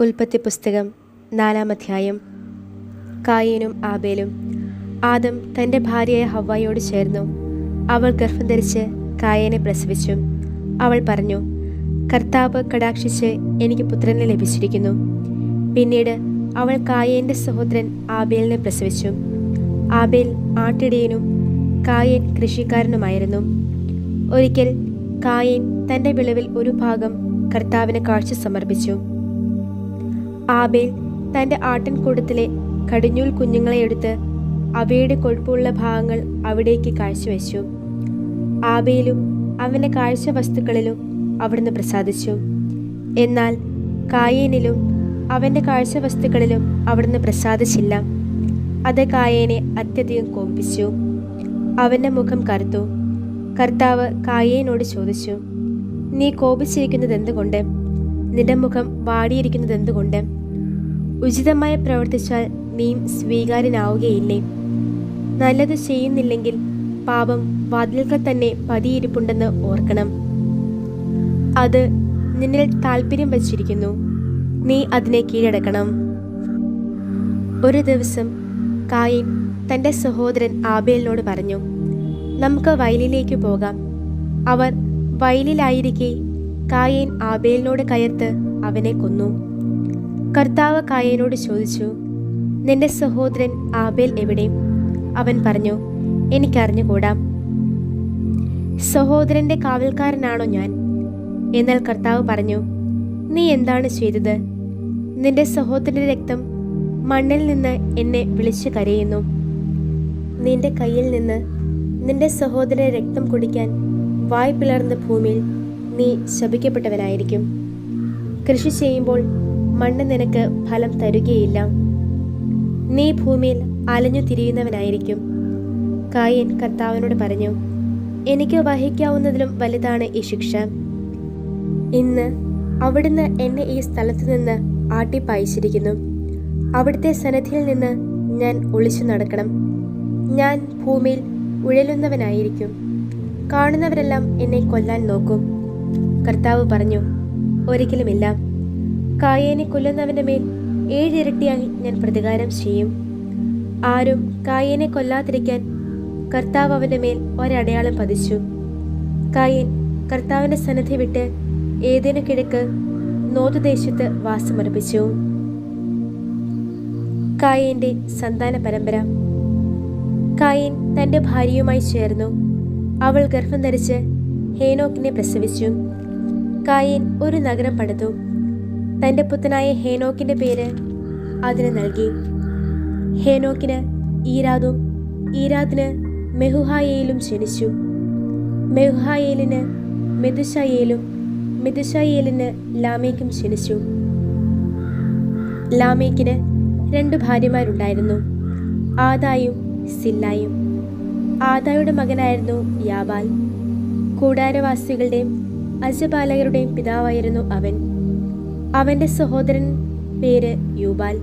ഉൽപ്പത്തി പുസ്തകം നാലാം അധ്യായം. കായേനും ആബേലും ആദം തന്റെ ഭാര്യയായ ഹവ്വായോട് ചേർന്നു. അവൾ ഗർഭം ധരിച്ച് കായേനെ പ്രസവിച്ചു. അവൾ പറഞ്ഞു കർത്താവ് കടാക്ഷിച്ച് എനിക്ക് പുത്രനെ ലഭിച്ചിരിക്കുന്നു. പിന്നീട് അവൾ കായേന്റെ സഹോദരൻ ആബേലിനെ പ്രസവിച്ചു. ആബേൽ ആട്ടിടയനും കായേൻ കൃഷിക്കാരനുമായിരുന്നു. ഒരിക്കൽ കായേൻ തന്റെ വിളവിൽ ഒരു ഭാഗം കർത്താവിന് കാഴ്ച സമർപ്പിച്ചു. ആബേൽ തന്റെ ആട്ടിൻകൂടത്തിലെ കടിഞ്ഞൂൽ കുഞ്ഞുങ്ങളെ എടുത്ത് അവയുടെ കൊഴുപ്പുള്ള ഭാഗങ്ങൾ അവിടേക്ക് കാഴ്ചവെച്ചു. ആബേലും അവന്റെ കാഴ്ച വസ്തുക്കളിലും അവിടുന്ന് പ്രസാദിച്ചു. എന്നാൽ കായേനിലും അവന്റെ കാഴ്ച വസ്തുക്കളിലും അവിടുന്ന് പ്രസാദിച്ചില്ല. അത് കായേനെ അത്യധികം കോപിച്ചു അവന്റെ മുഖം കറുത്തു. കർത്താവ് കായേനോട് ചോദിച്ചു നീ കോപിച്ചിരിക്കുന്നത് എന്തുകൊണ്ട് നിന്റെ മുഖം വാടിയിരിക്കുന്നത് എന്തുകൊണ്ട് ഉചിതമായി പ്രവർത്തിച്ചാൽ നീയും സ്വീകാര്യനാവുകയില്ലേ? നല്ലത് ചെയ്യുന്നില്ലെങ്കിൽ പാപം വാതിൽക്കൽ തന്നെ പതിയിരിപ്പുണ്ടെന്ന് ഓർക്കണം. അത് നിന്നിൽ താല്പര്യം വച്ചിരിക്കുന്നു. നീ അതിനെ കീഴടക്കണം. ഒരു ദിവസം കായിൻ തന്റെ സഹോദരൻ ആബേലിനോട് പറഞ്ഞു നമുക്ക് വയലിലേക്ക് പോകാം. അവർ വയലിലായിരിക്കെ കായേൻ ആബേലിനോട് കയർത്ത് അവനെ കൊന്നു. കർത്താവ് കായനോട് ചോദിച്ചു നിന്റെ സഹോദരൻ ആബേൽ എവിടെ? അവൻ പറഞ്ഞു എനിക്കറിഞ്ഞുകൂടാം. സഹോദരന്റെ കാവൽക്കാരനാണോ ഞാൻ? എന്നാൽ കർത്താവ് പറഞ്ഞു നീ എന്താണ് ചെയ്തത്? നിന്റെ സഹോദരന്റെ രക്തം മണ്ണിൽ നിന്ന് എന്നെ വിളിച്ചു കരയുന്നു. നിന്റെ കയ്യിൽ നിന്ന് നിന്റെ സഹോദരന്റെ രക്തം കുടിക്കാൻ വായ് പിളർന്ന ഭൂമിയിൽ നീ ശപിക്കപ്പെട്ടവനായിരിക്കും. കൃഷി ചെയ്യുമ്പോൾ മണ്ണ് നിനക്ക് ഫലം തരുകയില്ല. നീ ഭൂമിയിൽ അലഞ്ഞു തിരിയുന്നവനായിരിക്കും. കായൻ കർത്താവിനോട് പറഞ്ഞു എനിക്ക് വഹിക്കാവുന്നതിലും വലുതാണ് ഈ ശിക്ഷ. ഇന്ന് അവിടുന്ന് എന്നെ ഈ സ്ഥലത്ത് നിന്ന് ആട്ടിപ്പായിച്ചിരിക്കുന്നു അവിടുത്തെ സന്നദ്ധിയിൽ നിന്ന് ഞാൻ ഒളിച്ചു നടക്കണം. ഞാൻ ഭൂമിയിൽ ഉഴലുന്നവനായിരിക്കും. കാണുന്നവരെല്ലാം എന്നെ കൊല്ലാൻ നോക്കും. കർത്താവ് പറഞ്ഞു ഒരിക്കലുമില്ല. കായേനെ കൊല്ലുന്നവന്റെ മേൽ ഏഴിരട്ടിയായി ഞാൻ പ്രതികാരം ചെയ്യും. ആരും കായേനെ കൊല്ലാതിരിക്കാൻ കർത്താവ് അവന്റെ മേൽ ഒരടയാളം പതിച്ചു. കായൻ കർത്താവിന്റെ സന്നദ്ധി വിട്ട് ഏതേനു കിഴക്ക് നോതുദേശത്ത് വാസമർപ്പിച്ചു. കായന്റെ സന്താന പരമ്പര. കായൻ തന്റെ ഭാര്യയുമായി ചേർന്നു. അവൾ ഗർഭം ധരിച്ച് ഹേനോക്കിനെ പ്രസവിച്ചു. കായൻ ഒരു നഗരം പണിതു. തന്റെ പുത്തനായ ഹേനോക്കിന്റെ പേര് അതിന് നൽകി. ഹേനോക്കിന് ഈരാദും ഈരാദിന് മെഹുഹായേലും ജനിച്ചു. മെഹുഹായേലിന് മെതുഷായേലും മെതുഷായേലിന് ലാമേക്കും ജനിച്ചു. ലാമേക്കിന് രണ്ടു ഭാര്യമാരുണ്ടായിരുന്നു ആദായും സില്ലായും. ആദായുടെ മകനായിരുന്നു യാബാൽ. കൂടാരവാസികളുടെയും അജപാലകരുടെയും പിതാവായിരുന്നു അവൻ. അവന്റെ സഹോദരൻ പേര് യൂബാൽ.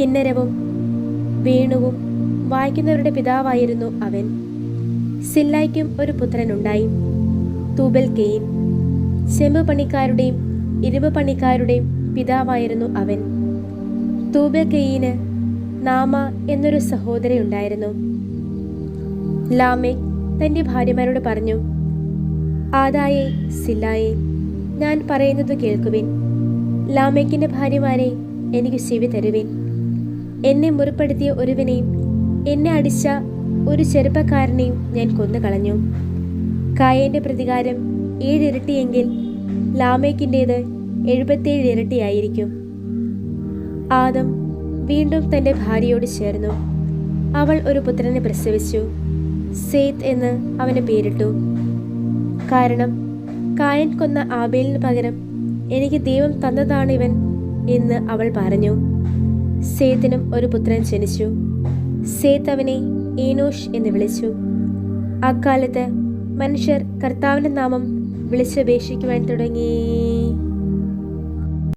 കിന്നരവും വേണുവും വായിക്കുന്നവരുടെ പിതാവായിരുന്നു അവൻ. സില്ലായ്ക്കും ഒരു പുത്രനുണ്ടായി. Tubal Cain. ചെമ്പ് പണിക്കാരുടെയും ഇരുമ്പ് പണിക്കാരുടെയും പിതാവായിരുന്നു അവൻ. തൂബൽ കെയിന് നാമ എന്നൊരു സഹോദരിയുണ്ടായിരുന്നു ലാമേക് തന്റെ ഭാര്യമാരോട് പറഞ്ഞു ആദായെ സില്ലായെ ഞാൻ പറയുന്നത് കേൾക്കുവിൻ. ലാമേക്കിന്റെ ഭാര്യമാരെ എനിക്ക് ചെവി തരുവിൻ. എന്നെ മുറിപ്പെടുത്തിയ ഒരുവനെയും എന്നെ അടിച്ച ഒരു ചെറുപ്പക്കാരനെയും ഞാൻ കൊന്നുകളഞ്ഞു. കായന്റെ പ്രതികാരം ഏഴിരട്ടിയെങ്കിൽ ലാമേക്കിന്റേത് എഴുപത്തേഴ് ഇരട്ടിയായിരിക്കും ആദം വീണ്ടും തന്റെ ഭാര്യയോട് ചേർന്നു. അവൾ ഒരു പുത്രനെ പ്രസവിച്ചു. സേത്ത് എന്ന് അവന് പേരിട്ടു. കാരണം കായൻ കൊന്ന ആബേലിന് പകരം എനിക്ക് ദൈവം തന്നതാണിവൻ എന്ന് അവൾ പറഞ്ഞു. സേത്തിനും ഒരു പുത്രൻ ജനിച്ചു. സേത്ത് അവനെ ഏനോഷ് എന്ന് വിളിച്ചു. അക്കാലത്ത് മനുഷ്യർ കർത്താവിന്റെ നാമം വിളിച്ചപേക്ഷിക്കുവാൻ തുടങ്ങി.